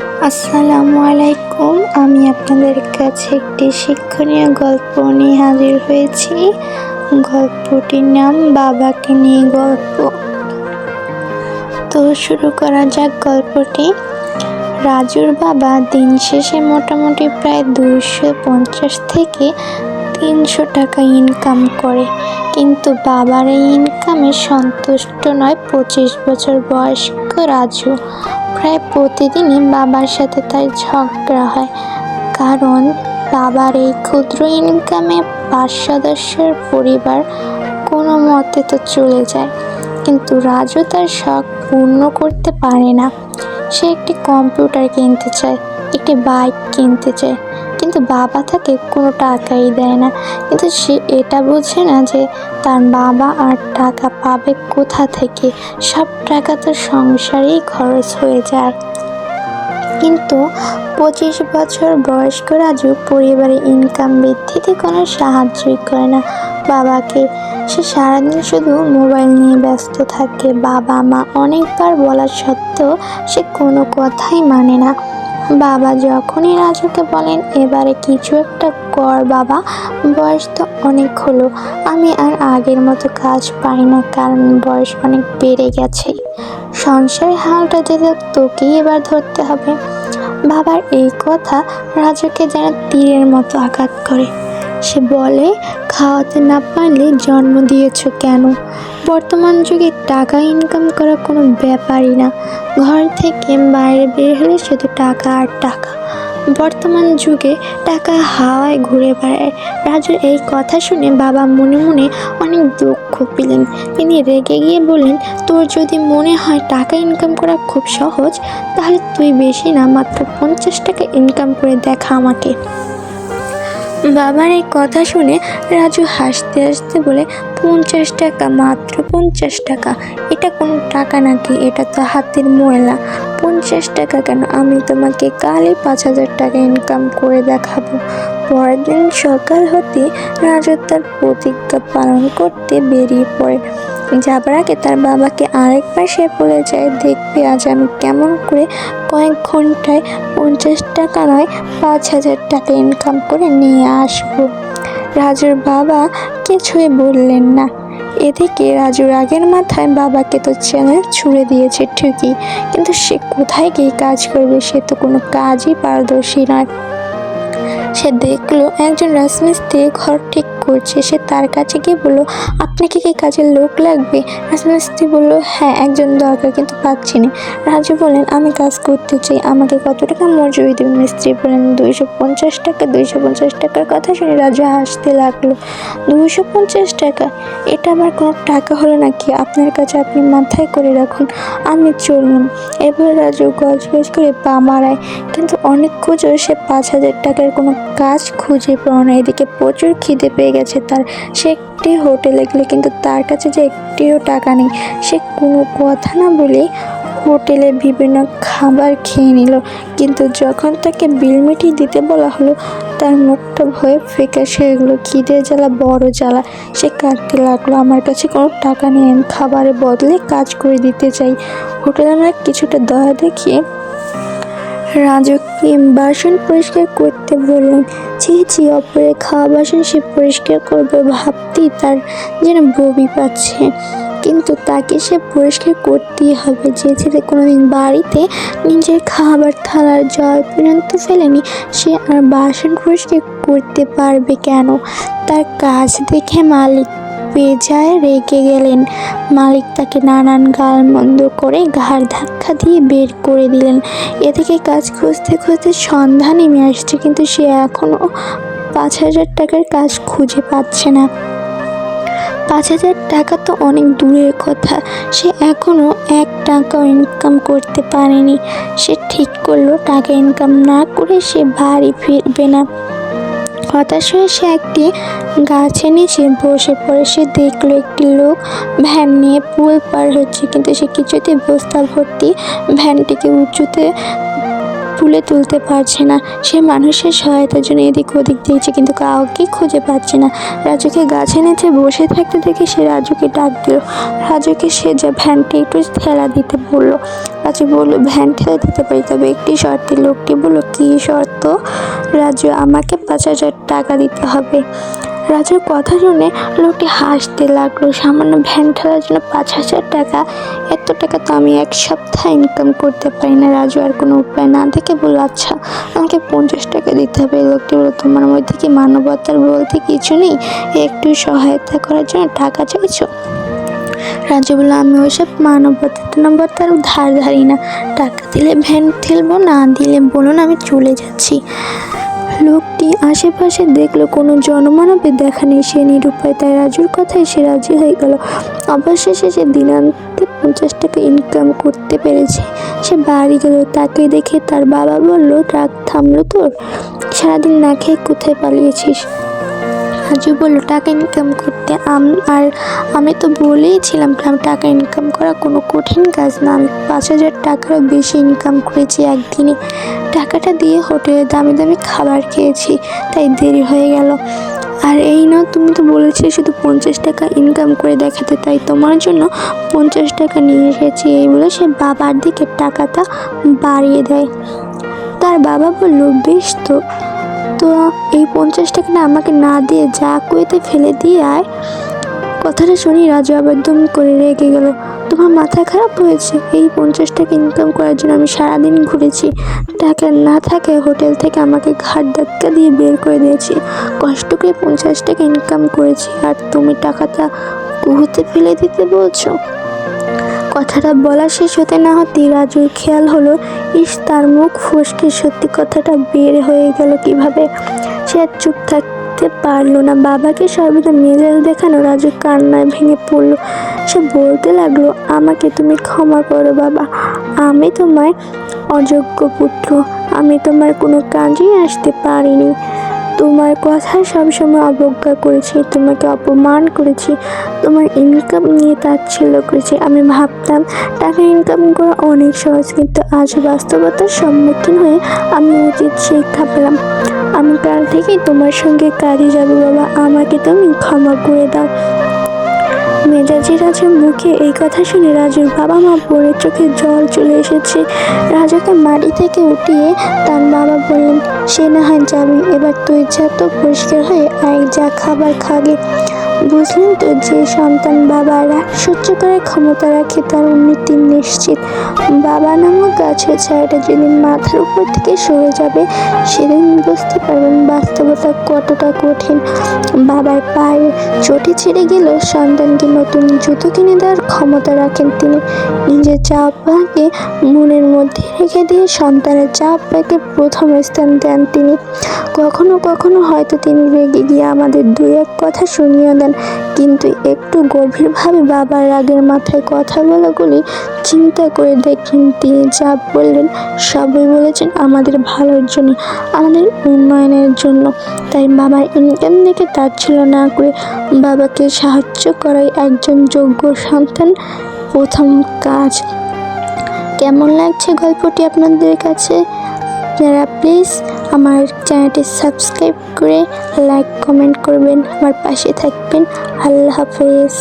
আসসালামু আলাইকুম আমি আপনাদের কাছে একটি শিক্ষণীয় গল্প নিয়ে হাজির হয়েছি। গল্পটির নাম বাবাকে নিয়ে গল্প। তো শুরু করা যাক গল্পটি। রাজুর বাবা দিন শেষে মোটামুটি প্রায় দুশো পঞ্চাশ থেকে তিনশো টাকা ইনকাম করে। কিন্তু বাবার এই ইনকামে সন্তুষ্ট নয় পঁচিশ বছর বয়স্ক রাজু। প্রায় প্রতিদিনই বাবার সাথে তার ঝগড়া হয়। কারণ বাবার এই ক্ষুদ্র ইনকামে পাঁচ সদস্যের পরিবার কোনো মতে তো চলে যায়। কিন্তু রাজু তার শখ পূর্ণ করতে পারে না। সে একটি কম্পিউটার কিনতে চায়, একটি বাইক কিনতে চায়। বাবা তাকে কোনো টাকাই দেয় না। কিন্তু সে এটা বোঝে না যে তার বাবা আর টাকা পাবে কোথা থেকে। সব টাকা তো সংসারেই খরচ হয়ে যায়। কিন্তু পঁচিশ বছর বয়স্ক রাজু পরিবারের ইনকাম বৃদ্ধিতে কোনো সাহায্যই করে না। বাবাকে সে সারাদিন শুধু মোবাইল নিয়ে ব্যস্ত থাকে। বাবা মা অনেকবার বলা সত্ত্বেও সে কোনো কথাই মানে না। বাবা যখনই রাজুকে বলেন, এবারে কিছু একটা কর বাবা, বয়স তো অনেক হলো। আমি আর আগের মতো কাজ পাই না, কারণ বয়স অনেক বেড়ে গেছে। সংসারের হালটা যেতে তোকেই এবার ধরতে হবে। বাবার এই কথা রাজুকে যেন তীরের মতো আঘাত করে। সে বলে, খাওয়াতে না পারলে জন্ম দিয়েছ কেন? বর্তমান যুগে টাকা ইনকাম করা কোনো ব্যাপারই না। ঘর থেকে বাইরে বের হলে শুধু টাকা আর টাকা। বর্তমান যুগে টাকা হাওয়ায় ঘুরে বেড়ায়। রাজুর এই কথা শুনে বাবা মনে মনে অনেক দুঃখ পেলেন। তিনি রেগে গিয়ে বললেন, তোর যদি মনে হয় টাকা ইনকাম করা খুব সহজ, তাহলে তুই বেশি না, মাত্র পঞ্চাশ টাকা ইনকাম করে দেখা আমাকে। বাবার এই কথা শুনে রাজু হাসতে হাসতে বলে, পঞ্চাশ টাকা, মাত্র পঞ্চাশ টাকা। এটা কোনো টাকা নাকি? এটা তো হাতের ময়লা। পঞ্চাশ টাকা কেন? আমি তোমাকে কালই পাঁচ হাজার টাকা ইনকাম করে দেখাবো। পরের দিন সকাল হতে রাজু তার প্রতিজ্ঞা পালন করতে বেরিয়ে পড়ে। যাবার আগে তার বাবাকে আরেকবার সে বলে যায়, দেখবে আজ আমি কেমন করে কয়েক ঘন্টায় পঞ্চাশ টাকা নয়, পাঁচ হাজার টাকা ইনকাম করে নিয়ে আসব। রাজুর বাবা কিছুই বললেন না। এদিকে রাজুর আগের মাথায় বাবাকে তো চ্যানেল ছুড়ে দিয়েছে ঠিকই, কিন্তু সে কোথায় গিয়ে কাজ করবে সে তো কোনো কাজই পারদর্শী নয়। সে দেখল, একজন রাজমিস্ত্রি ঘর ঠিক করছে। সে তার কাছে গিয়ে বলল, আপনাকে কি কাজের লোক লাগবে? রাজমিস্ত্রি বলল হ্যাঁ একজন দরকার, কিন্তু পাচ্ছি না। রাজু বলেন আমি কাজ করতে চাই। আমাকে কত টাকা মজুরি দেবেন মিস্ত্রি? বলেন দুইশো পঞ্চাশ টাকা, দুইশো পঞ্চাশ টাকার কথা শুনে রাজু হাসতে লাগল। দুইশো পঞ্চাশ টাকা? এটা আমার কোনো টাকা হলো নাকি? আপনার কাছে আপনি মাথায় করে রাখুন, আমি চললাম এবার রাজু গজ গজ করে পা মারায়। কিন্তু অনেক খুঁজো সে পাঁচ হাজার টাকার কোনো কাজ খুঁজে পাওয়া না। এদিকে প্রচুর খিদে পেয়ে গেছে তার। সে একটি হোটেলে গেলে কিন্তু তার কাছে যে একটিও টাকা নেই, সে কোনো কথা না বলে হোটেলে বিভিন্ন খাবার খেয়ে নিল। কিন্তু যখন তাকে বিল মিটিয়ে দিতে বলা হলো, তার মুখটা ভয়ে ফেকাশে এগুলো খিদে জ্বালা, বড় জ্বালা। সে কাঁদতে লাগল, আমার কাছে কোনো টাকা নেই, আমি খাবারের বদলে কাজ করে দিতে চাই। হোটেলে আমরা কিছুটা দয়া দেখিয়ে রাজুকে বাসন পরিষ্কার করতে বললেন, ছি ছি অপরে খাওয়া বাসন সে পরিষ্কার করবে, ভাবতেই তার যেন বমি পাচ্ছে। কিন্তু তাকে সে পরিষ্কার করতেই হবে। যে ছেলে কোনোদিন বাড়িতে নিজের খাবার থালার জল পর্যন্ত ফেলেনি, সে আর বাসন পরিষ্কার করতে পারবে কেন? তার কাজ দেখে মালিক বেজায় রেগে গেলেন। মালিক তাকে নানান গালমন্দ করে ঘাড় ধাক্কা দিয়ে বের করে দিলেন। এ থেকে কাজ খুঁজতে খুঁজতে সন্ধ্যা নেমে আসছে, কিন্তু সে এখনও পাঁচ হাজার টাকার কাজ খুঁজে পাচ্ছে না। পাঁচ হাজার টাকা তো অনেক দূরের কথা। সে এখনও এক টাকাও ইনকাম করতে পারেনি। সে ঠিক করল, টাকা ইনকাম না করে সে বাড়ি ফিরবে না। হতাশ হয়ে সে একটি গাছের নিচে বসে পড়ে। সে দেখল একটি লোক ভ্যান নিয়ে পুল পার হচ্ছে, কিন্তু সে কিছুতে বস্তা ভর্তি ভ্যানটিকে উঁচুতে তুলে তুলতে পারছে না। সে মানুষের সহায়তার জন্য এদিক ওদিক দিয়েছে, কিন্তু কাউকে খুঁজে পাচ্ছে না। রাজুকে গাছে নিচে বসে থাকতে দেখে সে রাজুকে ডাক দিল। রাজুকে সে যে ভ্যানটি একটু ঠেলা দিতে বলল রাজু বলল ভ্যান ঠেলে দিতে পারি। তবে একটি শর্তে, লোকটি বলল কী শর্ত? রাজু, আমাকে পাঁচ হাজার টাকা দিতে হবে। রাজুর কথা শুনে লোকটি হাসতে লাগল। সামান্য ভ্যান ঠেলার জন্য পাঁচ হাজার টাকা, এত টাকা তো আমি এক সপ্তাহ ইনকাম করতে পারি না। রাজু আর কোনো উপায় না দেখে বলল আচ্ছা আমাকে পঞ্চাশ টাকা দিতে হবে। লোকটি বলল, তোমার মধ্যে কি মানবতার বলতে কিছু নেই? একটু সহায়তা করার জন্য টাকা চাইছো? রাজু বলল, আমি ওইসব মানবতা টানবতার ধার ধারি না। টাকা দিলে ভ্যান ঠেলবো না দিলে বলুন, আমি চলে যাচ্ছি। লোকটি আশেপাশে দেখল, কোনো জনমানবের দেখা নেই। সে নিরুপায়, তাই রাজুর কথায় সে রাজি হয়ে গেল। অবশেষে সে দিনান্তে পঞ্চাশ টাকা ইনকাম করতে পেরেছে। সে বাড়ি গেল। তাকে দেখে তার বাবা বলল ট্রাক থামলো তোর? সারাদিন না খেয়ে কোথায় পালিয়েছিস? রাজু বলল, টাকা ইনকাম করতে আর আমি তো বলেইছিলাম টাকা ইনকাম করা কোনো কঠিন কাজ না। আমি পাঁচ হাজার টাকারও বেশি ইনকাম করেছি একদিনে। টাকাটা দিয়ে হোটেলে দামি দামি খাবার খেয়েছি, তাই দেরি হয়ে গেল। আর এই না তুমি তো বলেছিলে শুধু পঞ্চাশ টাকা ইনকাম করে দেখাতে, তাই তোমার জন্য পঞ্চাশ টাকা নিয়ে এসেছি। এই বলে সে বাবার দিকে টাকাটা বাড়িয়ে দেয়। তার বাবা বলল, বেশ তো। তো এই পঞ্চাশ টাকা না আমাকে না দিয়ে যা কুয়েতে ফেলে দিয়ে আয়। কথাটা শুনি রাজু আবার দুম করে রেগে গেল। তোমার মাথা খারাপ হয়েছে? এই পঞ্চাশ টাকা ইনকাম করার জন্য আমি সারাদিন ঘুরেছি। টাকা না থাকে হোটেল থেকে আমাকে ঘাট ধাক্কা দিয়ে বের করে দিয়েছি। কষ্ট করে পঞ্চাশ টাকা ইনকাম করেছি। আর তুমি টাকাটা কুহুতে ফেলে দিতে বলছো? কথাটা বলা শেষ হতে না হতেই রাজুর খেয়াল হলো, ইস, তার মুখ ফসকে। সত্যি কথাটা বের হয়ে গেল কীভাবে? সে আর চুপ থাকতে পারল না। বাবাকে সর্বদা মেজাজ দেখানো রাজু কান্নায় ভেঙে পড়ল। সে বলতে লাগল, আমাকে তুমি ক্ষমা করো বাবা। আমি তোমায় অযোগ্য পুত্র। আমি তোমার কোনো কাজেই আসতে পারিনি। তোমার কথা সবসময় অবজ্ঞা করেছি, তোমাকে অপমান করেছি, তোমার ইনকাম নিয়ে তাচ্ছিল্য করেছি। আমি ভাবতাম, টাকা ইনকাম করা অনেক সহজ, কিন্তু আজ বাস্তবতার সম্মুখীন হয়ে আমি উচিত শিক্ষা পেলাম। আমি কাল থেকে তোমার সঙ্গে কাজে যাব বাবা, আমাকে তুমি ক্ষমা করে দাও। মেজাজি রাজার মুখে এই কথা শুনে রাজুর বাবা মা বোনের চোখে জল চলে এসেছে। রাজাকে মাটি থেকে উঠিয়ে তার বাবা বললেন, সে না হয় যাবি, এবার তুই যা তো পরিষ্কার হয়ে আয়, যা খাবার খাগে বুঝলেন তো যে সন্তান বাবারা সহ্য করার ক্ষমতা রাখে তার উন্নতি নিশ্চিত। বাবা নামক গাছের ছায়াটা যেদিন মাথার উপর থেকে সরে যাবে, সেদিন বুঝতে পারবেন বাস্তবতা কতটা কঠিন। বাবার পায়ে চটি ছেড়ে গেলেও সন্তানকে নতুন জুতো কিনে দেওয়ার ক্ষমতা রাখেন তিনি। নিজের চাপাকে মনের মধ্যে রেখে দিয়ে সন্তানের চাপাকে প্রথম স্থান দেন তিনি। কখনো কখনো হয়তো তিনি রেগে গিয়ে আমাদের দু এক কথা শুনিয়ে দেন। কিন্তু একটু গভীরভাবে বাবার রাগের মাথায় কথা কথাগুলোগুলি চিন্তা করে দেখলেন তিনি যা বললেন সবই বলেছেন আমাদের ভালোর জন্য, আমাদের উন্নয়নের জন্য। তাই বাবার ইনকাম দেখে তাচ্ছিল না করে বাবাকে সাহায্য করাই একজন যোগ্য সন্তান প্রথম কাজ। কেমন লাগছে গল্পটি আপনাদের কাছে? আপনারা প্লিজ আমার চ্যানেলটি সাবস্ক্রাইব করে লাইক কমেন্ট করবেন আমার পাশে থাকবেন। আল্লাহ হাফেজ।